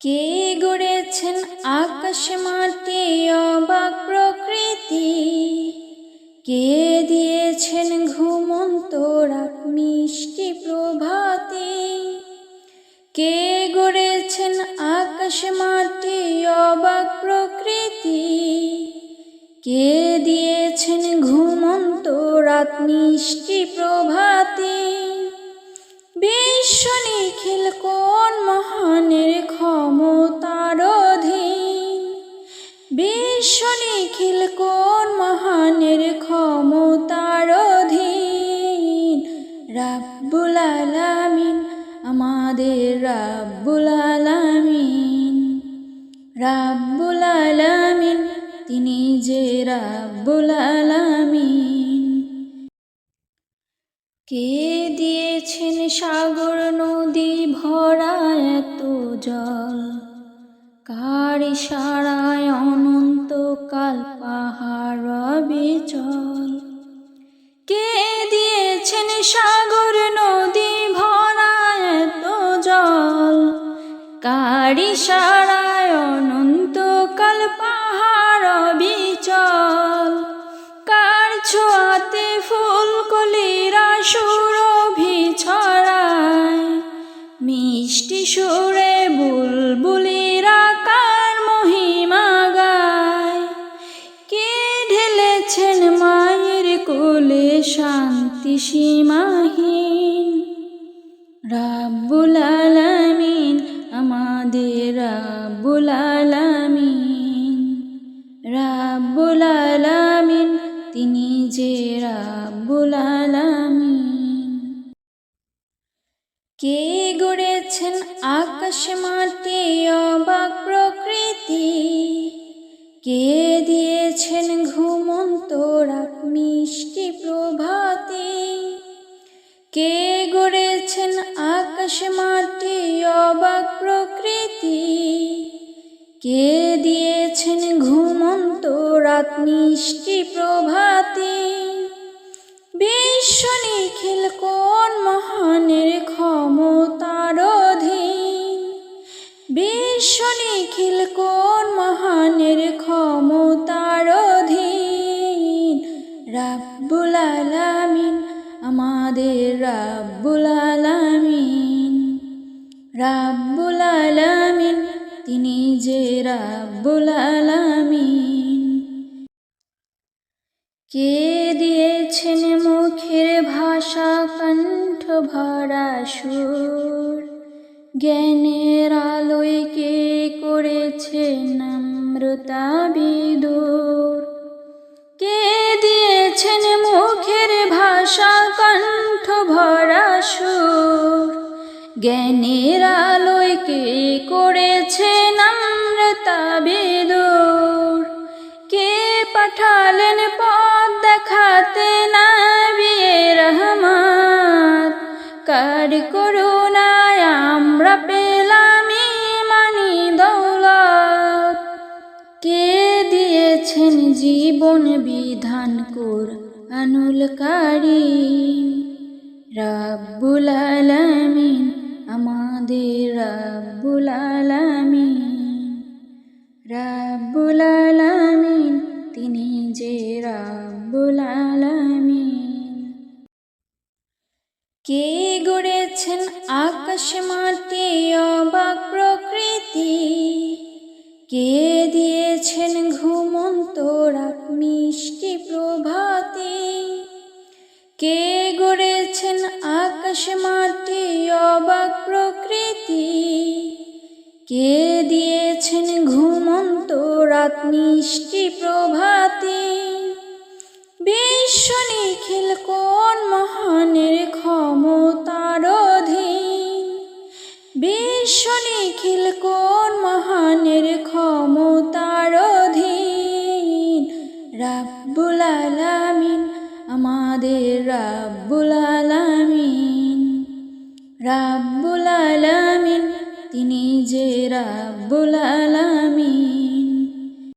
কে গড়েছেন আকাশ মাটি অবাক প্রকৃতি? কে দিয়েছেন ঘুমন্ত রাত মিষ্টি প্রভাতে? কে গড়েছেন আকাশ মাটি অবাক প্রকৃতি? কে দিয়েছেন ঘুমন্ত রাত মিষ্টি প্রভাতে? বিশ্ব নিখিল কোন মহানের নিখিল কোন মহানের ক্ষমতার অধীন? রাব্বুল আলামিন, আমাদের রাব্বুল আলামিন। রাব্বুল আলামিন, তিনি যে রাব্বুল আলামিন। কে দিয়েছেন সাগর নদী ভরা এত জল? কার সারায় অনন্তকাল পাহাড় বিচল কে দিয়েছেন সাগর নদী ভরা এত জল? কারি সারায় অনন্তকাল পাহাড় বিচল কার ছোঁয়াতে ফুল কলিরা সুরভি ছড়ায়? মিষ্টি সুরে বুলবুলিরা শান্তি সীমাহীন। রাব্বুল আলামিন, আমাদের রাব্বুল আলামিন। রাব্বুল আলামিন, তিনি যে রাব্বুল আলামিন। কে গড়েছেন আকাশ মাটি অবাক প্রকৃতি? কে কে দিয়েছেন ঘুমন্ত রাত মিষ্টি প্রভাতে? বিশ্ব নিখিল কোন মহানের ক্ষমতার অধীন? বিশ্ব নিখিল কোন রাব্বুল আলামিন। কে দিয়েছেন মুখের ভাষা, কণ্ঠ ভরা সুর? জ্ঞানের আলোয় কে করেছে নম্রতা বিদুর কে দিয়েছেন মুখের ভাষা, কণ্ঠ ভরা সুর? জ্ঞানের আলোয় কে করেছে নম্রতা বিদুর? কে পাঠালেন পথ দেখাতে না বিয়ে রহমত? কার করুণায় আমরা পেলাম মানি দৌলত? কে দিয়েছেন জীবন বিধান কর আনুল কারিম? রাব্বুল আলামিন আমাদের রাব্বুল আলামিন রাব্বুল আলামিন, তিনি যে রাব্বুল আলামিন। কে গড়েছেন আকাশ মাটি, অবাক প্রকৃতি? কে দিয়েছেন ঘুমন্ত রাত, মিষ্টি প্রভাতে? কে গড়েছেন আকাশ মাটি অবাক প্রকৃতি? কে দিয়েছেন ঘুমন্ত রাত মিষ্টি প্রভাতে? বিশ্ব নিখিল কোন মহানের ক্ষমতার অধীন? বিশ্ব নিখিল কোন রাব্বুল আলামিন তিনি যে রাব্বুল আলামিন